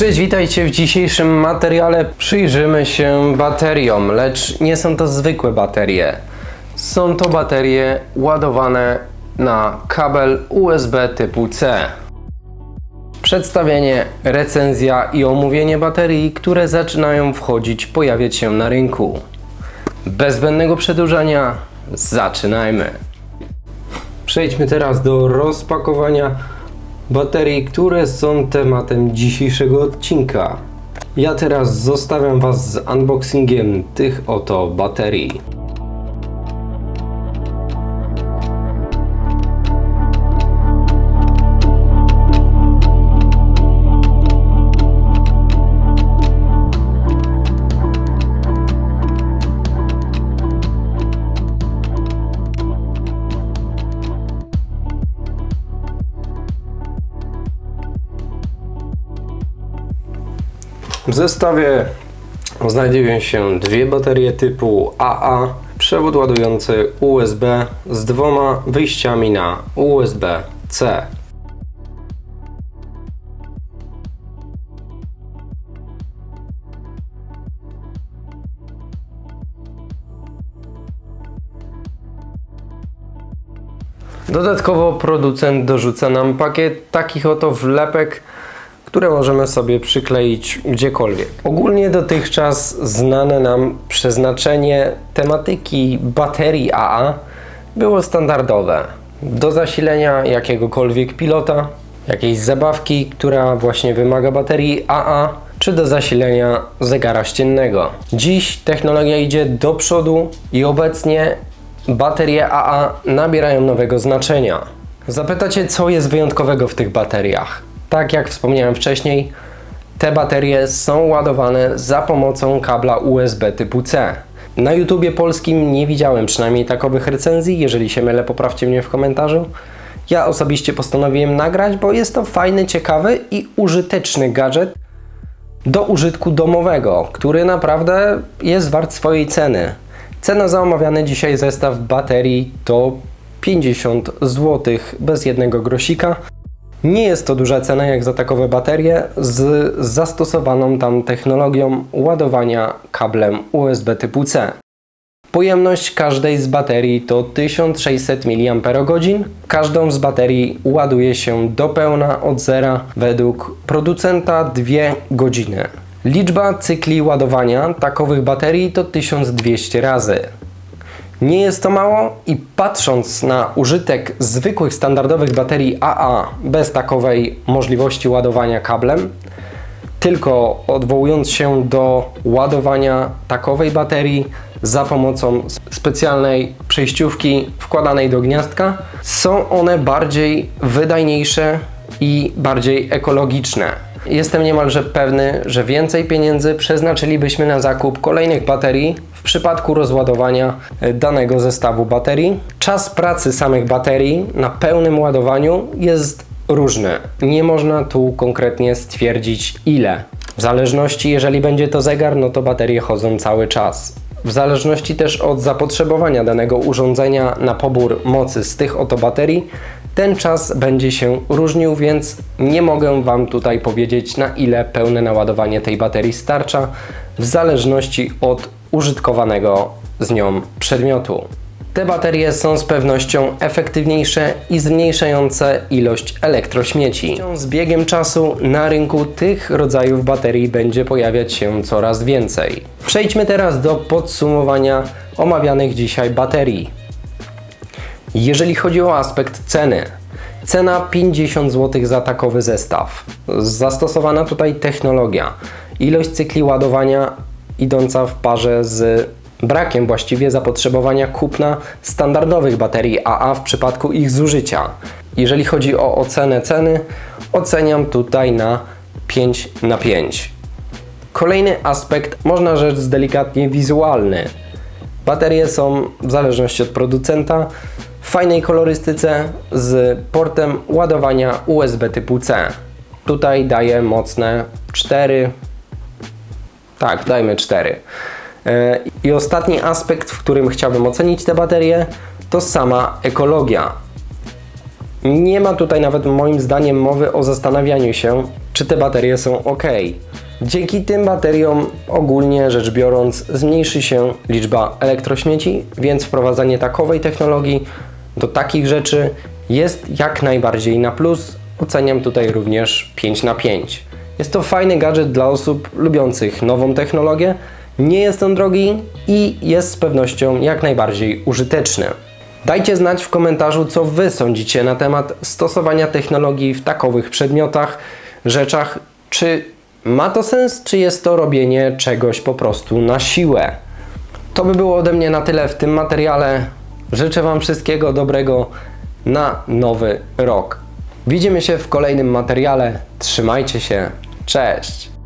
Cześć, witajcie w dzisiejszym materiale. Przyjrzymy się bateriom, lecz nie są to zwykłe baterie. Są to baterie ładowane na kabel USB typu C. Przedstawienie, recenzja i omówienie baterii, które zaczynają wchodzić, pojawiać się na rynku. Bez zbędnego przedłużania, zaczynajmy. Przejdźmy teraz do rozpakowania baterii, które są tematem dzisiejszego odcinka. Ja teraz zostawiam Was z unboxingiem tych oto baterii. W zestawie znajdują się dwie baterie typu AA, przewód ładujący USB z dwoma wyjściami na USB-C. Dodatkowo producent dorzuca nam pakiet takich oto wlepek, które możemy sobie przykleić gdziekolwiek. Ogólnie dotychczas znane nam przeznaczenie tematyki baterii AA było standardowe. Do zasilenia jakiegokolwiek pilota, jakiejś zabawki, która właśnie wymaga baterii AA, czy do zasilenia zegara ściennego. Dziś technologia idzie do przodu i obecnie baterie AA nabierają nowego znaczenia. Zapytacie, co jest wyjątkowego w tych bateriach? Tak jak wspomniałem wcześniej, te baterie są ładowane za pomocą kabla USB typu C. Na YouTubie polskim nie widziałem przynajmniej takowych recenzji, jeżeli się mylę poprawcie mnie w komentarzu. Ja osobiście postanowiłem nagrać, bo jest to fajny, ciekawy i użyteczny gadżet do użytku domowego, który naprawdę jest wart swojej ceny. Cena za omawiany dzisiaj zestaw baterii to 50 zł bez jednego grosika. Nie jest to duża cena jak za takowe baterie z zastosowaną tam technologią ładowania kablem USB typu C. Pojemność każdej z baterii to 1600 mAh. Każdą z baterii ładuje się do pełna od zera według producenta 2 godziny. Liczba cykli ładowania takowych baterii to 1200 razy. Nie jest to mało i patrząc na użytek zwykłych standardowych baterii AA bez takowej możliwości ładowania kablem, tylko odwołując się do ładowania takowej baterii za pomocą specjalnej przejściówki wkładanej do gniazdka, są one bardziej wydajniejsze i bardziej ekologiczne. Jestem niemalże pewny, że więcej pieniędzy przeznaczylibyśmy na zakup kolejnych baterii w przypadku rozładowania e, danego zestawu baterii. Czas pracy samych baterii na pełnym ładowaniu jest różny. Nie można tu konkretnie stwierdzić ile. W zależności, jeżeli będzie to zegar, no to baterie chodzą cały czas. W zależności też od zapotrzebowania danego urządzenia na pobór mocy z tych oto baterii, ten czas będzie się różnił, więc nie mogę Wam tutaj powiedzieć na ile pełne naładowanie tej baterii starcza, w zależności od użytkowanego z nią przedmiotu. Te baterie są z pewnością efektywniejsze i zmniejszające ilość elektrośmieci. Z biegiem czasu na rynku tych rodzajów baterii będzie pojawiać się coraz więcej. Przejdźmy teraz do podsumowania omawianych dzisiaj baterii. Jeżeli chodzi o aspekt ceny, cena 50 zł za takowy zestaw. Zastosowana tutaj technologia, ilość cykli ładowania idąca w parze z brakiem właściwie zapotrzebowania kupna standardowych baterii AA w przypadku ich zużycia. Jeżeli chodzi o ocenę ceny, oceniam tutaj na 5 na 5. Kolejny aspekt, można rzecz delikatnie wizualny. Baterie są w zależności od producenta fajnej kolorystyce z portem ładowania USB typu C. Tutaj daje mocne 4, tak, dajmy 4. E, I ostatni aspekt, w którym chciałbym ocenić te baterie, to sama ekologia. Nie ma tutaj nawet moim zdaniem mowy o zastanawianiu się, czy te baterie są ok. Dzięki tym bateriom ogólnie rzecz biorąc zmniejszy się liczba elektrośmieci, więc wprowadzanie takowej technologii do takich rzeczy jest jak najbardziej na plus. Oceniam tutaj również 5 na 5. Jest to fajny gadżet dla osób lubiących nową technologię. Nie jest on drogi i jest z pewnością jak najbardziej użyteczny. Dajcie znać w komentarzu, co Wy sądzicie na temat stosowania technologii w takowych przedmiotach, rzeczach. Czy ma to sens, czy jest to robienie czegoś po prostu na siłę? To by było ode mnie na tyle w tym materiale. Życzę Wam wszystkiego dobrego na nowy rok. Widzimy się w kolejnym materiale. Trzymajcie się. Cześć!